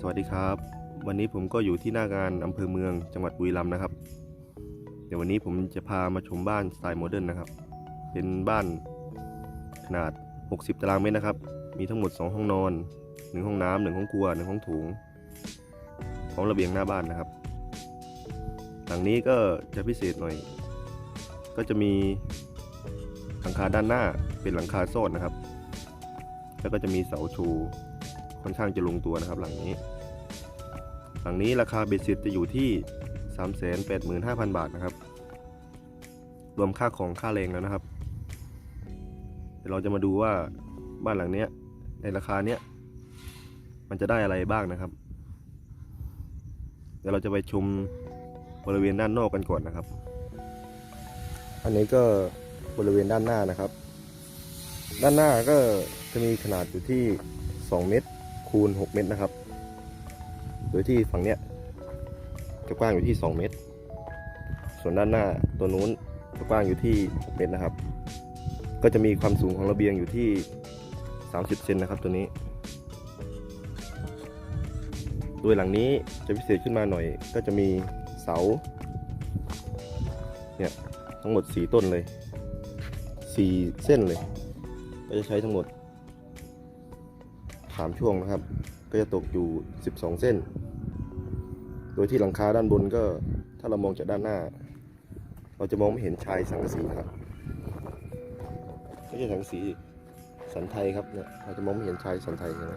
สวัสดีครับ วันนี้ผมก็อยู่ที่หน้างานอำเภอเมืองจังหวัดบุรีรัมย์นะครับ เดี๋ยววันนี้ผมจะพามาชมบ้านสไตล์โมเดิร์นนะครับ เป็นบ้านขนาด 60 ตารางเมตรนะครับ มีทั้งหมด 2 ห้องนอน 1 ห้องน้ำหนึ่งห้องครัวหนึ่งห้องโถงพร้อมระเบียงหน้าบ้านนะครับ หลังนี้ก็จะพิเศษหน่อย ก็จะมีหลังคาด้านหน้าเป็นหลังคาโซนนะครับ แล้วก็จะมีเสาชู ค่อนข้างจะลงตัวนะครับหลังนี้ หลังนี้ราคาเบสิตจะอยู่ที่ 385,000 บาทนะครับ รวมค่าของค่าแรงแล้วนะครับ เดี๋ยวเราจะมาดูว่าบ้านหลังเนี้ยในราคาเนี้ยมันจะได้อะไรบ้างนะครับ เดี๋ยวเราจะไปชมบริเวณด้านนอกกันก่อนนะครับ อันนี้ก็บริเวณด้านหน้านะครับ ด้านหน้าก็จะมีขนาดอยู่ที่ 2 เมตร คูณ 6 เมตรนะครับ โดยที่ฝั่งเนี้ยจะกว้างอยู่ที่ 2 เมตร ส่วนด้านหน้าตัวนู้นจะกว้างอยู่ที่ 6 เมตรนะครับ ก็จะมีความสูงของระเบียงอยู่ที่ 30 เซนนะครับตัวนี้ โดยหลังนี้จะพิเศษขึ้นมาหน่อย ก็จะมีเสา เนี่ยทั้งหมด 4 ต้นเลย 4 เส้นเลย ก็จะใช้ทั้งหมด 3ช่วงนะครับ ก็จะตกอยู่ 12 เส้น โดยที่หลังคาด้านบนก็ถ้าเรามองจากด้านหน้า เราจะมองไม่เห็นชายสังกะสีนะครับไม่ใช่สังกะสีสันไทยครับเนี่ยเราจะมองไม่เห็นชายสันไทยใช่ไหม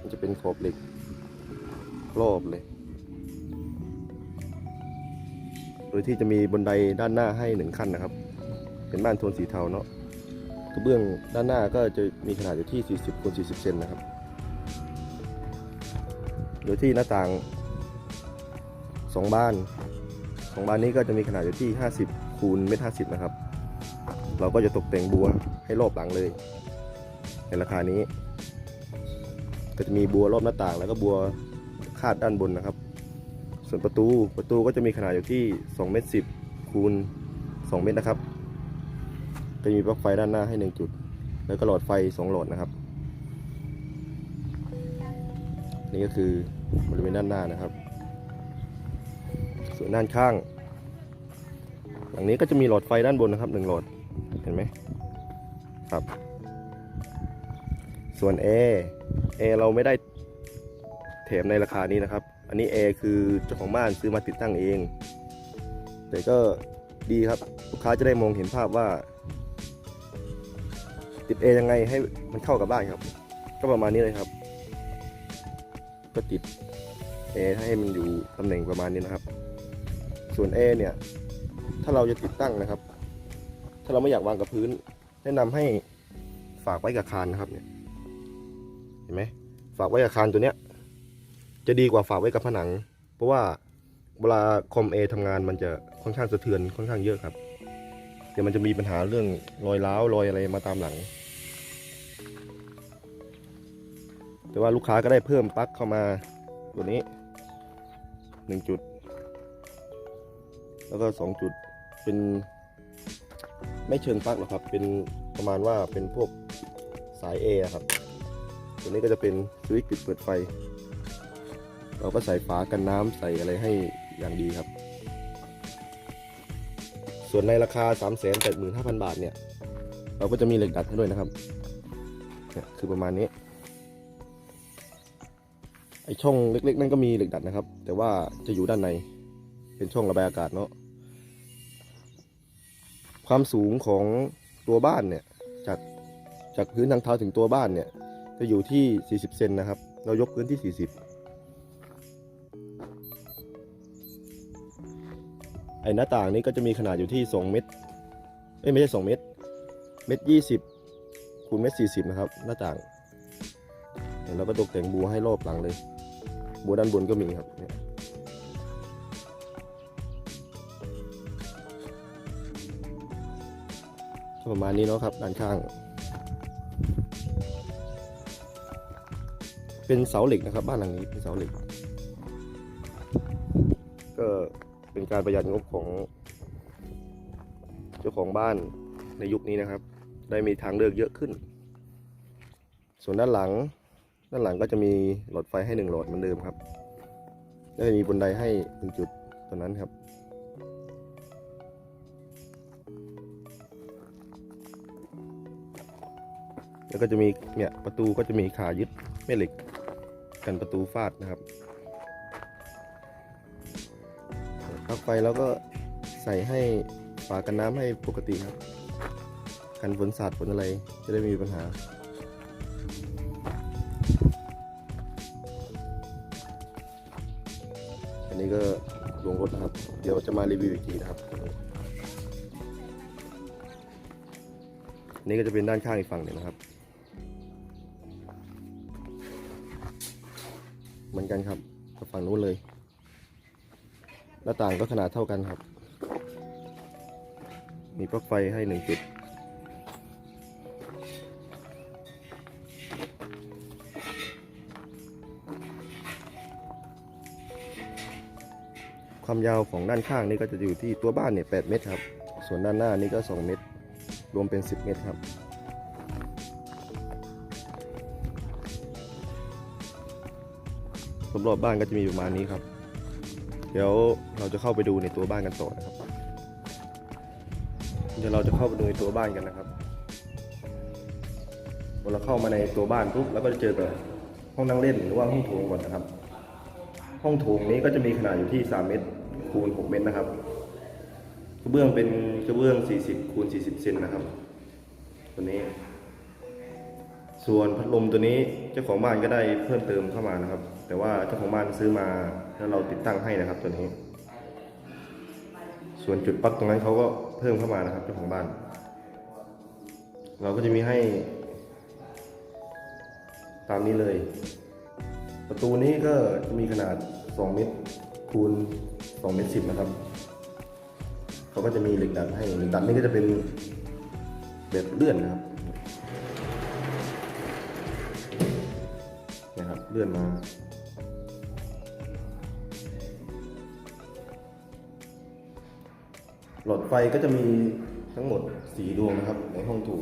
มันจะเป็นขอบเหล็กรอบเลย โดยที่จะมีบันไดด้านหน้าให้หนึ่งขั้นนะครับ เป็นบ้านโทนสีเทาเนาะ กระเบื้องด้านหน้าก็จะมีขนาดอยู่ที่ 40คูณ40 เซนนะครับ โดยที่หน้าต่าง 2 บ้านสองบ้านนี้ก็จะมีขนาดอยู่ที่ 50คูณเมตร50นะครับ เราก็จะตกแต่งบัวให้รอบหลังเลย ในราคานี้ ก็จะมีบัวรอบหน้าต่าง แล้วก็บัวคาดด้านบนนะครับ ส่วนประตูประตูก็จะมีขนาดอยู่ที่2เมตร10คูณ2เมตรนะครับ จะมีปลั๊กไฟด้านหน้าให้หนึ่งจุด แล้วก็หลอดไฟสองหลอดนะครับ นี่ก็คือบริเวณด้านหน้านะครับ ส่วนด้านข้าง หลังนี้ก็จะมีหลอดไฟด้านบนนะครับหนึ่งหลอดเห็นไหมครับ ส่วนแอร์แอร์เราไม่ได้แถมในราคานี้นะครับ อันนี้แอร์คือเจ้าของบ้านซื้อมาติดตั้งเอง แต่ก็ดีครับ ลูกค้าจะได้มองเห็นภาพว่า ติดเอยังไงให้มันเข้ากับบ้านครับ ก็ประมาณนี้เลยครับ ก็ติดเอให้มันอยู่ตำแหน่งประมาณนี้นะครับ ส่วนเอเนี่ย ถ้าเราจะติดตั้งนะครับ ถ้าเราไม่อยากวางกับพื้น แนะนำให้ฝากไว้กับคานนะครับเนี่ยเห็นไหมฝากไว้กับคานตัวเนี้ย จะดีกว่าฝากไว้กับผนัง เพราะว่าเวลาคอมเอทำงานมันจะค่อนข้างสะเทือนค่อนข้างเยอะครับ เดี๋ยวมันจะมีปัญหาเรื่องรอยร้าวรอยอะไรมาตามหลัง แต่ว่าลูกค้าก็ได้เพิ่มปลั๊กเข้ามาตัวนี้หนึ่งจุด แล้วก็สองจุดเป็นไม่เชิงปลั๊กหรอกครับ เป็นประมาณว่าเป็นพวกสาย A อครับ ตัวนี้ก็จะเป็นสวิตช์ปิดเปิดไฟ เราก็ใส่ฝากันน้ำใส่อะไรให้อย่างดีครับ ส่วนในราคา 3 8 5 0 0 0 บาทเนี่ย เราก็จะมีเหล็กดัดให้ด้วยนะครับ เนี่ยคือประมาณนี้ ไอช่องเล็ก ๆ นั่นก็มีเหล็กดัดนะครับ แต่ว่าจะอยู่ด้านใน เป็นช่องระบายอากาศเนาะความสูงของตัวบ้านเนี่ยจากจากพื้นทางเท้าถึงตัวบ้านเนี่ย จะอยู่ที่ 40 เซนนะครับ เรายกพื้นที่ 40 ไอหน้าต่างนี้ก็จะมีขนาดอยู่ที่ 2 เมตรเอ้ยไม่ใช่ 2 เมตร เมตรยี่สิบคูณเมตรสี่สิบนะครับ หน้าต่างเห็นแล้วก็ตกแต่งบัวให้รอบหลังเลย บัวด้านบนก็มีครับเนี่ยประมาณนี้เนาะครับด้านข้าง เป็นเสาเหล็กนะครับ บ้านหลังนี้เป็นเสาเหล็ก ก็เป็นการประหยัดงบของ เจ้าของบ้านในยุคนี้นะครับ ได้มีทางเลือกเยอะขึ้น ส่วนด้านหลัง ด้านหลังก็จะมีหลอดไฟให้หนึ่งหลอดเหมือนเดิมครับแล้วจะมีบันไดให้หนึ่งจุดตัวนั้นครับ แล้วก็จะมีเนี่ยประตูก็จะมีขายึดแม่เหล็กกันประตูฟาดนะครับปลั๊กไฟแล้วก็ใส่ให้ฝากันน้ำให้ปกติครับ กันฝนสาดฝนอะไรจะได้ไม่มีปัญหา จะมารีวิวอีกทีนะครับ นี่ก็จะเป็นด้านข้างอีกฝั่งหนึ่งนะครับ เหมือนกันครับกับฝั่งนู้นเลย หน้าต่างก็ขนาดเท่ากันครับ มีปลั๊กไฟให้หนึ่งจุด ความยาวของด้านข้างนี่ก็จะอยู่ที่ตัวบ้านเนี่ย8เมตรครับ ส่วนด้านหน้านี่ก็ 2 เมตร รวมเป็น 10 เมตรครับ รอบๆบ้านก็จะมีประมาณนี้ครับ เดี๋ยวเราจะเข้าไปดูในตัวบ้านกันต่อนะครับ เดี๋ยวเราจะเข้าไปดูในตัวบ้านกันนะครับพอเราเข้ามาในตัวบ้านปุ๊บเราก็จะเจอแต่ห้องนั่งเล่นหรือว่าห้องโถงก่อนนะครับ ห้องโถงนี้ก็จะมีขนาดอยู่ที่ 3 เมตรคูณ 6 เมตรนะครับกระเบื้องเป็นกระเบื้อง 40คูณ40 เซนนะครับ ตัวนี้ ส่วนพัดลมตัวนี้เจ้าของบ้านก็ได้เพิ่มเติมเข้ามานะครับ แต่ว่าเจ้าของบ้านซื้อมาแล้วเราติดตั้งให้นะครับตัวนี้ ส่วนจุดปลั๊กตรงนั้นเขาก็เพิ่มเข้ามานะครับเจ้าของบ้าน เราก็จะมีให้ ตามนี้เลย ประตูนี้ก็จะมีขนาด 2 เมตรคูณ2เมตร10นะครับเขาก็จะมีเหล็กดัดให้เหล็กดัดนี่ก็จะเป็นแบบเลื่อนนะครับนะครับเลื่อนมาหลอดไฟก็จะมีทั้งหมด4ดวงนะครับ ในห้องถู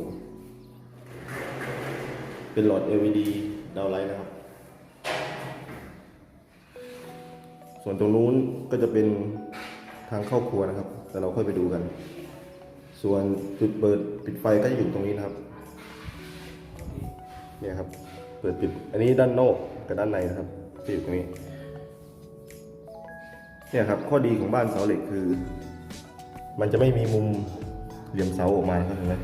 เป็นหลอด LED ดาวไลท์นะครับ ส่วนตรงนู้นก็จะเป็นทางเข้าครัวนะครับ แต่เราค่อยไปดูกัน ส่วนจุดเปิดปิดไฟก็จะอยู่ตรงนี้นะครับเนี่ยครับ เปิดปิด อันนี้ด้านนอกกับด้านในนะครับที่อยู่ตรงนี้ เนี่ยครับ ข้อดีของบ้านเสาเหล็กคือ มันจะไม่มีมุมเหลี่ยมเสาออกมาเห็นไหม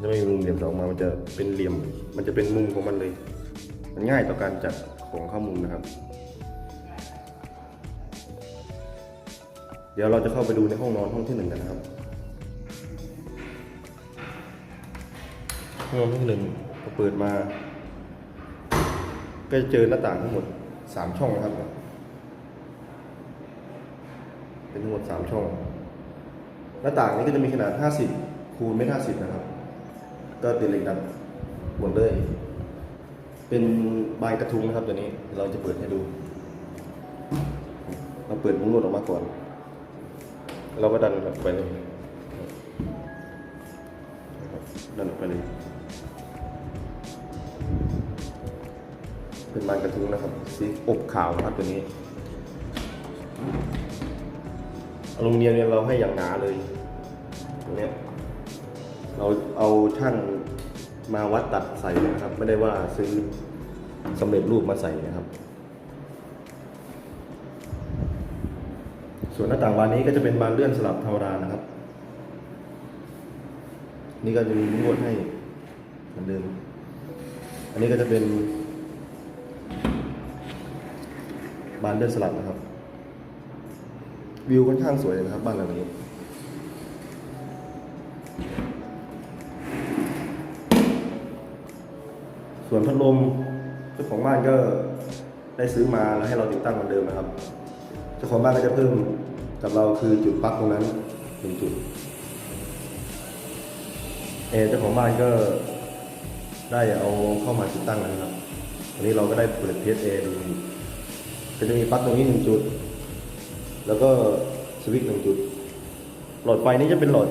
จะไม่มีมุมเหลี่ยมเสาออกมา มันจะเป็นเหลี่ยม มันจะเป็นมุมของมันเลย มันง่ายต่อการจัดของข้ามุมนะครับ เดี๋ยวเราจะเข้าไปดูในห้องนอนห้องที่หนึ่งกันนะครับห้องนอนห้องที่หนึ่งพอเปิดมา ก็จะเจอหน้าต่างทั้งหมดสามช่องนะครับ เป็นทั้งหมดสามช่อง หน้าต่างนี้ก็จะมีขนาด50คูณเมตรห้าสิบนะครับ ก็ติดเหล็กดัดหมดเลย เป็นใบกระทุงนะครับตัวนี้เราจะเปิดให้ดู เราเปิดมุ้งลวดออกมาก่อน เราก็ดันออกไปเลยดันออกไปเลย เป็นบานกระทุงนะครับสีอบขาวนะครับตัวนี้อลูมิเนียมเนี่ยเราให้อย่างหนาเลยตรงเนี้ยเราเอาช่างมาวัดตัดใส่นะครับ ไม่ได้ว่าซื้อสำเร็จรูปมาใส่นะครับ ส่วนหน้าต่างบานนี้ก็จะเป็นบานเลื่อนสลับธรรมดานะครับ นี่ก็จะมีลวดให้เหมือนเดิม อันนี้ก็จะเป็น บานเลื่อนสลับนะครับ วิวค่อนข้างสวยเลยนะครับบ้านหลังนี้ส่วนพัดลมเจ้าของบ้านก็ได้ซื้อมาแล้วให้เราติดตั้งเหมือนเดิมนะครับเจ้าของบ้านก็จะเพิ่ม กับเราคือจุดปลั๊กตรงนั้นหนึ่งจุดเอเจ้าของบ้านก็ได้เอาเข้ามาติดตั้งแล้วนะครับวันนี้เราก็ได้เปิดเทสเอดูก็จะมีปลั๊กตรงนี้หนึ่งจุด แล้วก็สวิตช์หนึ่งจุด หลอดไฟนี้จะเป็นหลอด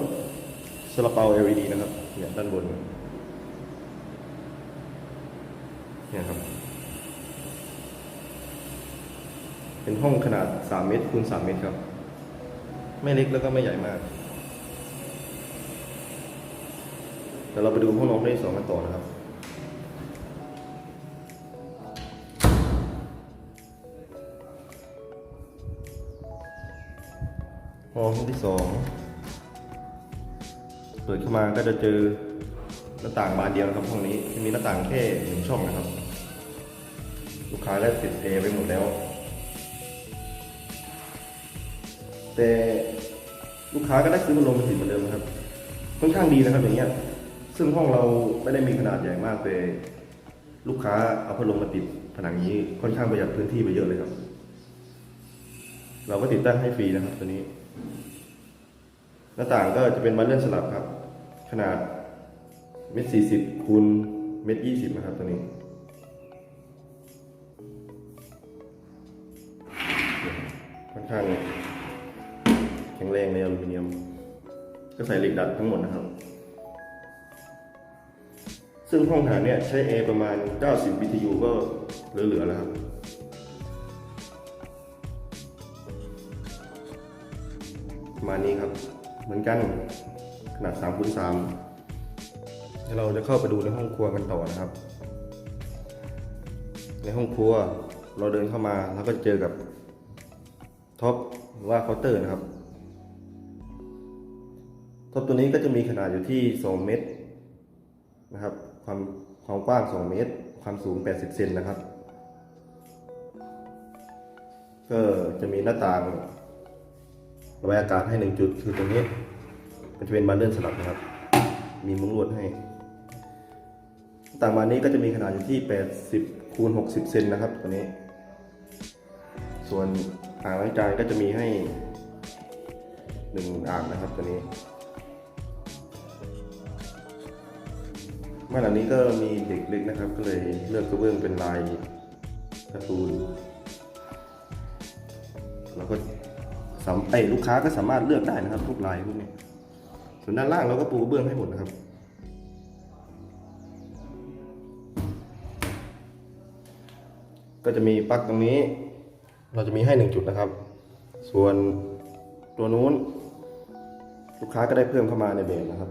ซาลาเปา LED นะครับ เนี่ยด้านบน เนี่ยครับ เป็นห้องขนาด 3 เมตรคูณ3เมตรครับ ไม่เล็กแล้วก็ไม่ใหญ่มากเดี๋ยวเราไปดูห้องนอนที่สองกันต่อนะครับห้องที่สองเปิดเข้ามาก็จะเจอหน้าต่างบานเดียวนะครับห้องนี้จะมีหน้าต่างแค่หนึ่งช่องนะครับ ลูกค้าได้ติดเอไปหมดแล้ว แต่ ลูกค้าก็ได้ซื้อพัดลมมาติดเหมือนเดิมครับค่อนข้างดีนะครับอย่างเงี้ย ซึ่งห้องเราไม่ได้มีขนาดใหญ่มากแต่ลูกค้าเอาพัดลมมาติดผนังนี้ค่อนข้างประหยัดพื้นที่ไปเยอะเลยครับ เราก็ติดตั้งให้ฟรีนะครับตัวนี้ หน้าต่างก็จะเป็นบานเลื่อนสลับครับ ขนาดเมตรสี่สิบคูณเมตรยี่สิบนะครับตัวนี้ค่อนข้าง งแรงในอลูมิเนียม ก็ใส่เหล็กดัดทั้งหมดนะครับ ซึ่งห้องฐานเนี่ยใช้แอร์ประมาณ 90 BTU ก็เหลือๆแล้วครับประมาณนี้ครับ เหมือนกันขนาด3คูณ3เดี๋ยวเราจะเข้าไปดูในห้องครัวกันต่อนะครับ ในห้องครัวเราเดินเข้ามาแล้วก็เจอกับท็อปว่าเคาน์เตอร์นะครับ ท็อปตัวนี้ก็จะมีขนาดอยู่ที่ 2 เมตรนะครับ ความความกว้าง 2 เมตร ความสูง 80 เซนนะครับ ก็จะมีหน้าต่างระบายอากาศให้หนึ่งจุดคือตรงนี้มันจะเป็นบานเลื่อนสลับนะครับ มีมุ้งลวดให้ ต่างบานนี้ก็จะมีขนาดอยู่ที่ 80คูณ60 เซนนะครับตัวนี้ ส่วนอ่างล้างจานก็จะมีให้หนึ่งอ่างนะครับตัวนี้ บ้านหลังนี้ก็มีเด็กเล็กนะครับ ก็เลยเลือกกระเบื้องเป็นลายการ์ตูนแล้วก็สามไอ้ลูกค้าก็สามารถเลือกได้นะครับทุกลายพวกนี้ส่วนด้านล่างเราก็ปูกระเบื้องให้หมดนะครับก็จะมีปลั๊กตรงนี้ เราจะมีให้หนึ่งจุดนะครับ ส่วนตัวนู้น ลูกค้าก็ได้เพิ่มเข้ามาในเบรนะครับ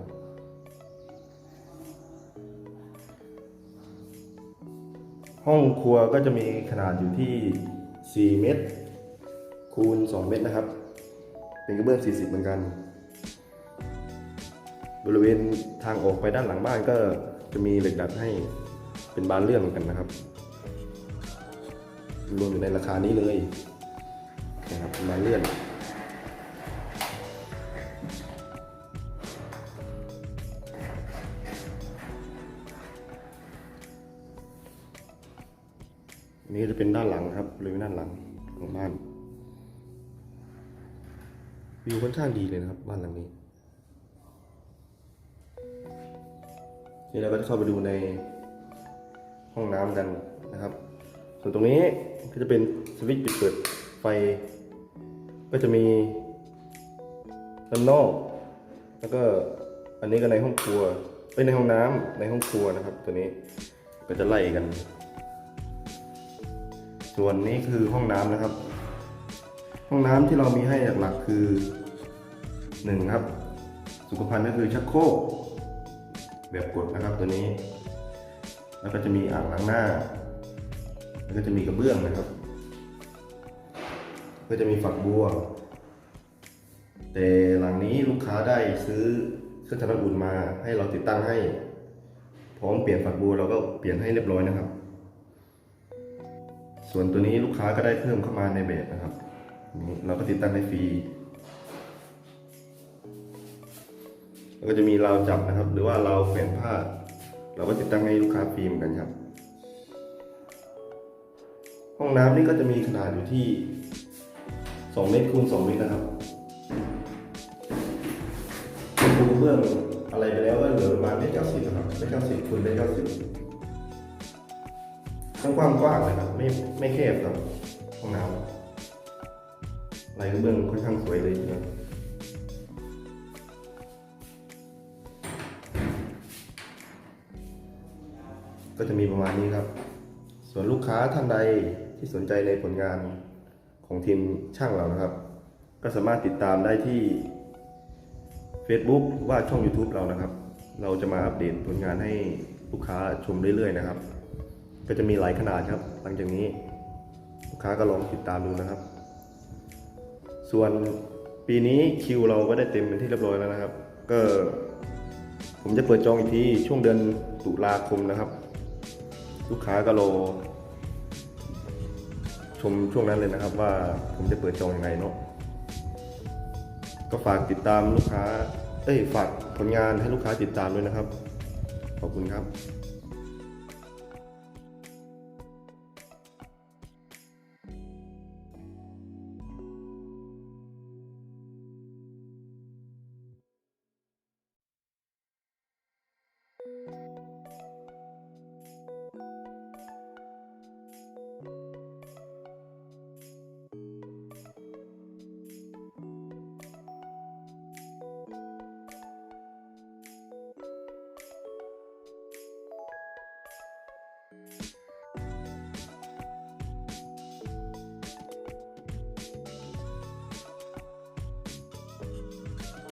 ห้องครัวก็จะมีขนาดอยู่ที่ 4 เมตร คูณ 2 เมตรนะครับ เป็นกระเบื้อง 40 เหมือนกัน บริเวณทางออกไปด้านหลังบ้านก็จะมีเหล็กดัดให้เป็นบานเลื่อนเหมือนกันนะครับ รวมอยู่ในราคานี้เลยนะครับบานเลื่อน นนี้จะเป็นด้านหลังครับบริเวณด้านหลังของบ้านวิวค่อนข้างดีเลยนะครับ บ้านหลังนี้นี่เราก็จะเข้าไปดูในห้องน้ำกันนะครับ ส่วนตรงนี้ก็จะเป็นสวิตช์ปิดเปิดไฟ ก็จะมีด้านนอก แล้วก็อันนี้ก็ในห้องครัวไปในห้องน้ำในห้องครัวนะครับ ตัวนี้ก็จะไล่กัน ส่วนนี้คือห้องน้ำนะครับ ห้องน้ำที่เรามีให้หลักๆคือหนึ่งครับ สุขภัณฑ์ก็คือชักโครกแบบกดนะครับตัวนี้ แล้วก็จะมีอ่างล้างหน้า แล้วก็จะมีกระเบื้องนะครับ ก็จะมีฝักบัว แต่หลังนี้ลูกค้าได้ซื้อเครื่องทำน้ำอุ่นมาให้เราติดตั้งให้ พร้อมเปลี่ยนฝักบัวเราก็เปลี่ยนให้เรียบร้อยนะครับ ส่วนตัวนี้ลูกค้าก็ได้เพิ่มเข้ามาในแบบนะครับนี่เราก็ติดตั้งให้ฟรีแล้วก็จะมีราวจับนะครับ หรือว่าราวแขวนผ้า เราก็ติดตั้งให้ลูกค้าฟรีเหมือนกันครับ ห้องน้ำนี่ก็จะมีขนาดอยู่ที่2เมตรคูณ2เมตรนะครับปูเบื้องอะไรไปแล้วก็เหลือประมาณเมตรเก้าสิบนะครับเมตรเก้าสิบคูณเมตรเก้าสิบั้งกว้างกว้างเลยครับไม่ไม่แคบครับห้องน้ำลายกระเบื้องค่อนข้างสวยเลยทีเดียวก็จะมีประมาณนี้ครับ ส่วนลูกค้าท่านใดที่สนใจในผลงานของทีมช่างเรานะครับ ก็สามารถติดตามได้ที่ Facebook หรือว่าช่อง YouTube เรานะครับ เราจะมาอัปเดตผลงานให้ลูกค้าชมเรื่อยๆนะครับ ก็จะมีหลายขนาดครับ หลังจากนี้ลูกค้าก็ลองติดตามดูนะครับ ส่วนปีนี้คิวเราก็ได้เต็มเป็นที่เรียบร้อยแล้วนะครับ ก็ผมจะเปิดจองอีกทีช่วงเดือนตุลาคมนะครับ ลูกค้าก็รอชมช่วงนั้นเลยนะครับ ว่าผมจะเปิดจองอยังไงเนาะก็ฝากติดตามลูกค้า เอ้ยฝากผลงานให้ลูกค้าติดตามด้วยนะครับ ขอบคุณครับ